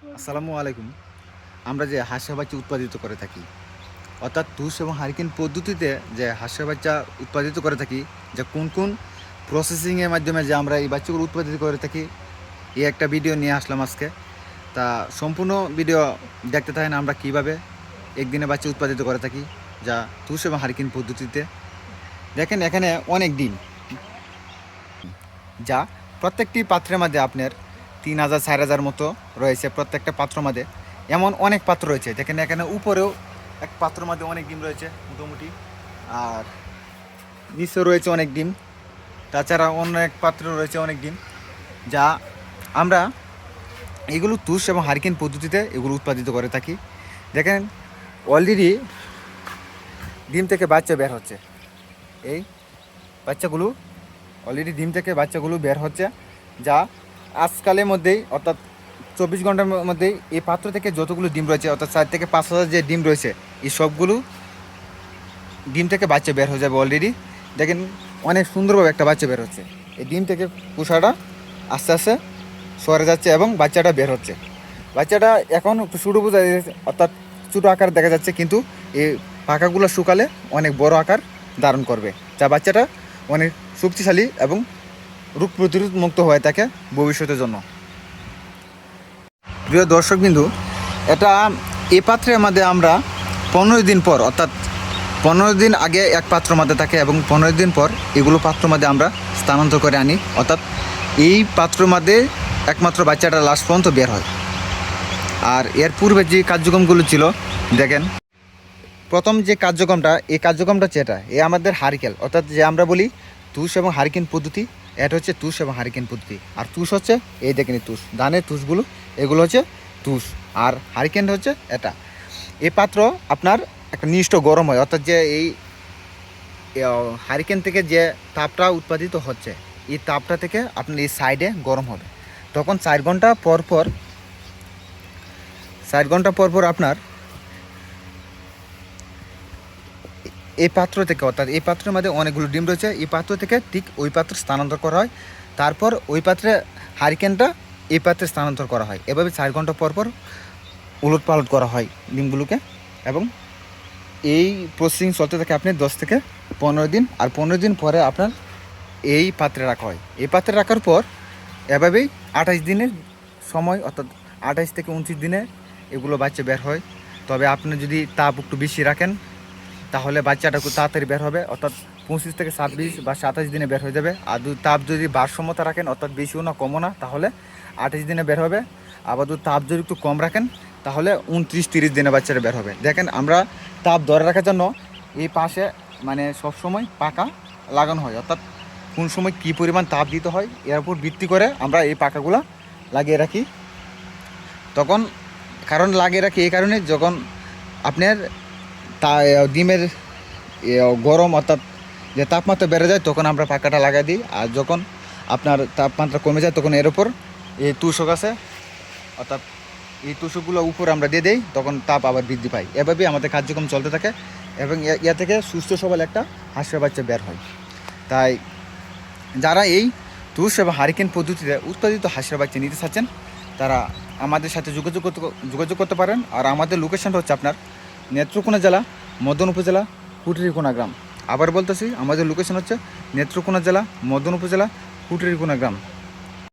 আসসালামু আলাইকুম। আমরা যে হাঁসের বাচ্চা উৎপাদিত করে থাকি, অর্থাৎ তুষ এবং হারিকেন পদ্ধতিতে যে হাঁসের বাচ্চা উৎপাদিত করে থাকি, যে কোন কোন প্রসেসিংয়ের মাধ্যমে যে আমরা এই বাচ্চাগুলো উৎপাদিত করে থাকি, এই একটা ভিডিও নিয়ে আসলাম আজকে। তা সম্পূর্ণ ভিডিও দেখতে থাকেন আমরা কীভাবে একদিনে বাচ্চা উৎপাদিত করে থাকি, যা তুষ এবং হারিকেন পদ্ধতিতে। দেখেন এখানে অনেক ডিম, যা প্রত্যেকটি পাত্রের মধ্যে আপনার তিন হাজার, চার হাজার মতো রয়েছে প্রত্যেকটা পাত্র মধ্যে। এমন অনেক পাত্র রয়েছে, যেখানে এখানে উপরেও এক পাত্র মধ্যে অনেক ডিম রয়েছে, মোটামুটি। আর নিচেও রয়েছে অনেক ডিম, তাছাড়া অন্য এক পাত্র রয়েছে অনেক ডিম, যা আমরা এগুলো তুষ এবং হারিকেন পদ্ধতিতে এগুলো উৎপাদিত করে থাকি। দেখেন অলরেডি ডিম থেকে বাচ্চা বের হচ্ছে। এই বাচ্চাগুলো অলরেডি ডিম থেকে বাচ্চাগুলো বের হচ্ছে, যা আজকালের মধ্যেই, অর্থাৎ চব্বিশ ঘণ্টার মধ্যেই এই পাত্র থেকে যতগুলো ডিম রয়েছে, অর্থাৎ চার থেকে পাঁচ হাজার যে ডিম রয়েছে, এই সবগুলো ডিম থেকে বাচ্চা বের হয়ে যাবে অলরেডি দেখেন, অনেক সুন্দরভাবে একটা বাচ্চা বের হচ্ছে। এই ডিম থেকে কুসাটা আস্তে আস্তে সরে যাচ্ছে এবং বাচ্চাটা বের হচ্ছে। বাচ্চাটা এখন শুরু বোঝা যাচ্ছে, অর্থাৎ ছোটো আকার দেখা যাচ্ছে, কিন্তু এই পাখাগুলো শুকালে অনেক বড় আকার ধারণ করবে, যা বাচ্চাটা অনেক শক্তিশালী এবং রোগ প্রতিরোধ মুক্ত হয়ে থাকে ভবিষ্যতের জন্য। প্রিয় দর্শক বিন্দু এটা এ পাত্রের মধ্যে আমরা পনেরো দিন পর, অর্থাৎ পনেরো দিন আগে এক পাত্র মধ্যে থাকে এবং পনেরো দিন পর এগুলো পাত্র মধ্যে আমরা স্থানান্তর করে আনি। অর্থাৎ এই পাত্র মধ্যে একমাত্র বাচ্চাটা লাস্ট পর্যন্ত বের হয়। আর এর পূর্বে যে কার্যক্রমগুলো ছিল, দেখেন, প্রথম যে কার্যক্রমটা, এই কার্যক্রমটা হচ্ছে এটা, এ আমাদের হারিকেল। অর্থাৎ যে আমরা বলি, তুষ এবং হারিকেন পদ্ধতি এটা হচ্ছে তুষ এবং হারিকেন পদ্ধতি আর তুষ হচ্ছে, এই দেখেন তুষ, ধানের তুষগুলো, এগুলো হচ্ছে তুষ। আর হারিকেন হচ্ছে এটা। এই পাত্র আপনার একটা নিষ্ঠ গরম হয়, অর্থাৎ যে এই হারিকেন থেকে যে তাপটা উৎপাদিত হচ্ছে, এই তাপটা থেকে আপনার এই সাইডে গরম হবে। তখন চার ঘণ্টা পর পর, চার ঘণ্টা পর পর আপনার এই পাত্র থেকে অর্থাৎ এই পাত্রের মধ্যে অনেকগুলো ডিম রয়েছে। এই পাত্র থেকে ঠিক ওই পাত্র স্থানান্তর করা হয়। তারপর ওই পাত্রে হারিকেনটা এই পাত্রে স্থানান্তর করা হয়। এভাবে চার ঘণ্টা পর পর উলট পালট করা হয় ডিমগুলোকে এবং এই প্রসেসিং চলতে থাকে আপনি দশ থেকে পনেরো দিন। আর পনেরো দিন পরে আপনার এই পাত্রে রাখা হয়। এই পাত্রে রাখার পর এভাবেই আঠাশ দিনের সময় অর্থাৎ আঠাশ থেকে উনত্রিশ দিনে এগুলো বাচ্চা বের হয়। তবে আপনি যদি তাপ একটু বেশি রাখেন তাহলে বাচ্চাটা খুব তাড়াতাড়ি বের হবে, অর্থাৎ পঁচিশ থেকে ছাব্বিশ বা সাতাশ দিনে বের হয়ে যাবে। আর যদি তাপ যদি ভারসাম্যতা রাখেন, অর্থাৎ বেশিও না, কমও না, তাহলে আঠাশ দিনে বের হবে। আবার যদি তাপ যদি একটু কম রাখেন, তাহলে উনত্রিশ তিরিশ দিনে বাচ্চাটা বের হবে। দেখেন, আমরা তাপ ধরে রাখার জন্য এই পাশে মানে সব সময় পাকা লাগানো হয়। অর্থাৎ কোন সময় কী পরিমাণ তাপ দিতে হয়, এর উপর ভিত্তি করে আমরা এই পাকাগুলো লাগিয়ে রাখি। তখন কারণ লাগিয়ে রাখি এই কারণে যখন আপনার তা ডিমের গরম অর্থাৎ যে তাপমাত্রা বেড়ে যায় তখন আমরা পাকাটা লাগাই দিই। আর যখন আপনার তাপমাত্রা কমে যায় তখন এর উপর এই তুষক আছে, অর্থাৎ এই তুষকগুলো উপর আমরা দিয়ে দিই, তখন তাপ আবার বৃদ্ধি পায়। এভাবেই আমাদের কার্যক্রম চলতে থাকে এবং ইয়া থেকে সুস্থ সবল একটা হাঁসের বাচ্চা বের হয়। তাই যারা এই তুষ এবং হারিকেন পদ্ধতিতে উৎপাদিত হাঁসের বাচ্চা নিতে চাচ্ছেন, তারা আমাদের সাথে যোগাযোগ করতে যোগাযোগ করতে পারেন। আর আমাদের লোকেশনটা হচ্ছে আপনার নেত্রকোনা জেলা, মদন উপজেলা, কুটিরিকোনা গ্রাম। আবার বলতেছি, আমাদের লোকেশন হচ্ছে নেত্রকোনা জেলা, মদন উপজেলা, কুটিরিকোনা গ্রাম।